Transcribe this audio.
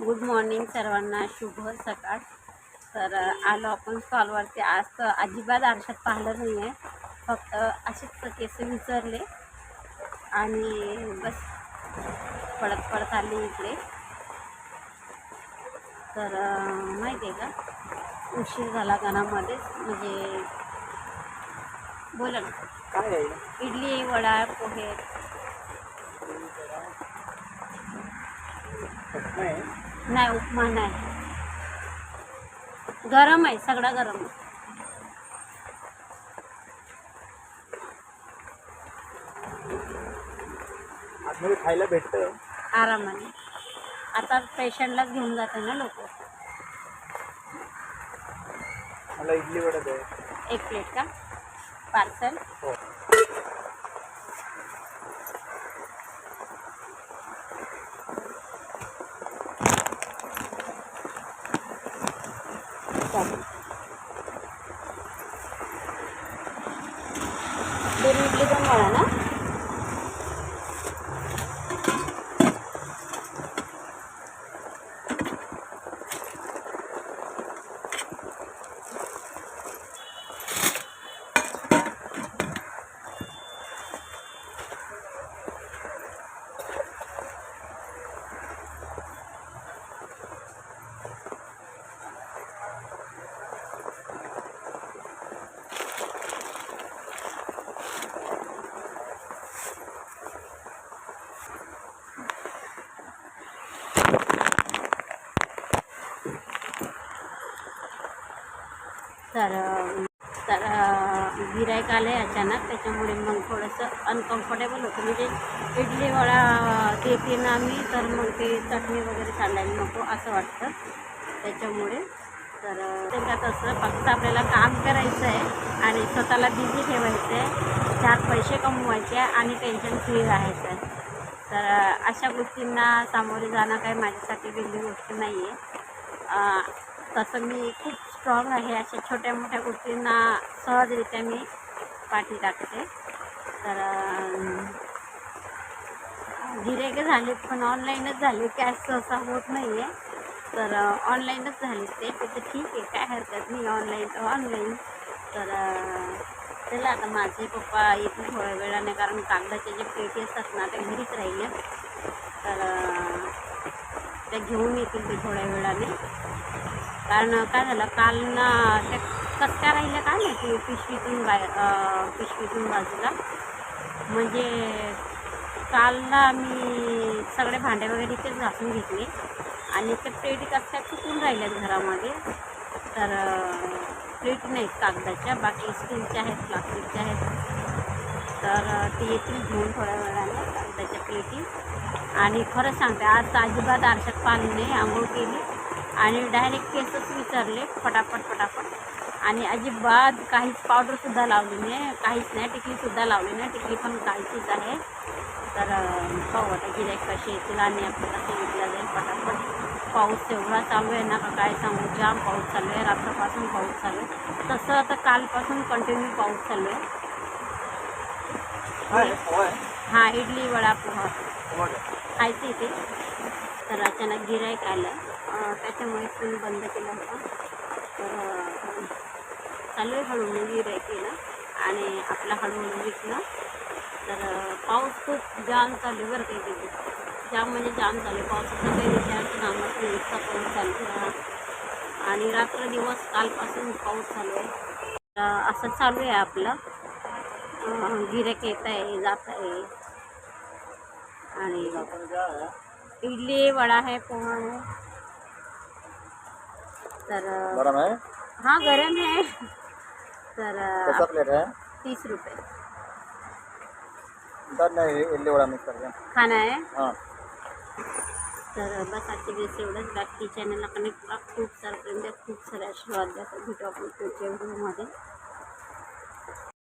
Good morning सर्वांना शुभ सकाळ. तर आलो आपण स्टॉलवरती. आज तर अजिबात आरशात पाहिलं नाही आहे फक्त असेच केस विचारले आणि बस पडत पडत आली इकडे. तर माहिती आहे का? उशीर झाला घरामध्येच. म्हणजे बोला ना. काय इडली वडा पोहे. नाही उपमा नाही. गरम आहे सगळं गरम आहे. आतमध्ये खायला भेटतं. आरामाने. आता पेशंटलाच घेऊन जाते ना लोक. मला इडली वडा आहे एक प्लेट का? पार्सल? हो. दोन इडली पण वडा ना? तर तर गिरायक आलं आहे अचानक त्याच्यामुळे मग थोडंसं अनकम्फर्टेबल होतं. म्हणजे इडली वडा घेते ना मी तर मग ते चटणी वगैरे चालायला नको असं वाटतं. त्याच्यामुळे तर त्याच्यात असं फक्त आपल्याला काम करायचं आहे आणि स्वतःला बिझी ठेवायचं आहे चार पैसे कमवायचे आहे आणि टेन्शन फ्री राहायचं आहे तर अशा गोष्टींना सामोरे जाणं काही माझ्यासाठी वेगळी गोष्ट नाही आहे तसं मी खूप स्ट्रॉंग आहे अशा छोट्या मोठ्या गोष्टींना सहजरित्या मी पाठी टाकते. तर अं, झालेत झाले पण ऑनलाईनच झाले. कॅश सहसा होत नाही आहे तर ऑनलाईनच झाले ते. तर ठीक आहे काय हरकत नाही. ऑनलाईन तर ऑनलाईन तर चला आता माझे पप्पा येतील थोड्या वेळाने कारण कागदाचे जे पेटी असतात ना ते घरीच राहिले. तर त्या ते घेऊन येतील ते थोड्या वेळाने. कारण काय झालं काल ना त्या कसं राहिल्या काय माहिती पिशवीतून बाय पिशवीतून बाजूला. म्हणजे काल ना मी सगळे भांडे वगैरे इथेच घासून घेतले. आणि ते प्लेटी कसं चुकून राहिल्यात घरामध्ये तर प्लेट नाहीत कागदाच्या बाकी स्टीलच्या आहेत प्लास्टिकच्या आहेत. तर अं, ते येतील घेऊन थोड्या वेळाने कागदाच्या प्लेटी आणि खरं सांगते आज अजिबात आरशात पाणी आंघोळ केली. आणि डायरेक्ट केसच विचारले पटापट पटापट आणि अजिबात काहीच पावडरसुद्धा लावली नाही काहीच नाही टिकलीसुद्धा लावली नाही. टिकली पण काहीचीच आहे. तर पाहू आता गिऱ्हाईक कसे येतील आणि आपल्याला सांगितलं जाईल पटापट पाऊस एवढा चालू आहे ना का काय सांगू? जाम पाऊस चालू आहे रात्रपासून पाऊस चालू आहे. तसं आता कालपासून कंटिन्यू पाऊस चालू आहे. हां इडली वडा पोहा. खायचं इथे तर अचानक गिरायक आलं. त्याच्यामुळे फोन बंद केला होता. तर चालू आहे हळूहळू गिरायक येणं आणि आपला हळूहळू विकणं. तर पाऊस खूप जाम चालू आहे बरं काही तिथे जाम म्हणजे जाम चालू आहे. पावसाचं काही विचारायचं कामच नाही इतका पाऊस चालू आणि रात्र दिवस कालपासून पाऊस चालू आहे. तर असं चालू आहे आपलं. गिऱ्हाईक येत आहे जात आहे. आणि आहे? इडली वडा है पोहा है तर गरम आहे? हाँ गरम है तर प्लेट आहे? तीस रुपये. इडली वडा मिक्स खाना है हां. तर बस आजच्या दिवस एवढंच. बाकी चॅनलला कनेक्ट करा. खूप सारं प्रेम द्या खूप सारे आशीर्वाद द्या भेटू आपण पुढच्या व्हिडिओमध्ये